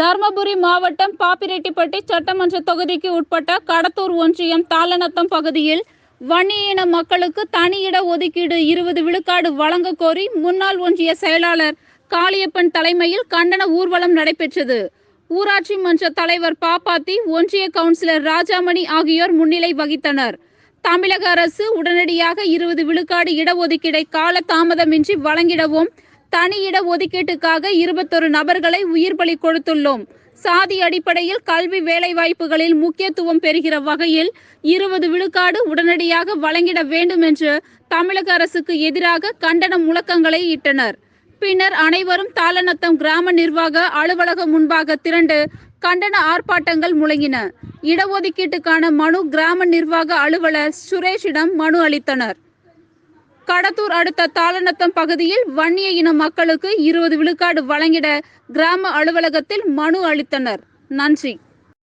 தர்மபுரி மாவட்டம் பாப்பிரெட்டிப்பட்டி சட்டமன்ற தொகுதிக்கு உட்பட்ட கடத்தூர் ஒன்றியம் தாளநத்தம் பகுதியில் வன்னியின மக்களுக்கு தனி இட ஒதுக்கீடு இருபது விழுக்காடு வழங்க கோரி முன்னாள் ஒன்றிய செயலாளர் காளியப்பன் தலைமையில் கண்டன ஊர்வலம் நடைபெற்றது. ஊராட்சி மன்ற தலைவர் பாப்பாத்தி ஒன்றிய கவுன்சிலர் ராஜாமணி ஆகியோர் முன்னிலை வகித்தனர். தமிழக அரசு உடனடியாக இருபது விழுக்காடு இடஒதுக்கீடை கால தாமதமின்றி வழங்கிடவும் தனி இட ஒதுக்கீட்டுக்காக இருபத்தொரு நபர்களை உயிர் பலி கொடுத்துள்ளோம். சாதி அடிப்படையில் கல்வி வேலைவாய்ப்புகளில் முக்கியத்துவம் பெறுகிற வகையில் இருபது விழுக்காடு உடனடியாக வழங்கிட வேண்டும் என்று தமிழக அரசுக்கு எதிராக கண்டன முழக்கங்களை இட்டனர். பின்னர் அனைவரும் தாளநத்தம் கிராம நிர்வாக அலுவலகம் முன்பாக திரண்டு கண்டன ஆர்ப்பாட்டங்கள் முழங்கின. இடஒதுக்கீட்டுக்கான மனு கிராம நிர்வாக அலுவலர் சுரேஷிடம் மனு அளித்தனர். கடத்தூர் அடுத்த தாளநத்தம் பகுதியில் வன்னிய இன மக்களுக்கு இருபது விழுக்காடு வழங்கிட கிராம அலுவலகத்தில் மனு அளித்தனர். நன்றி.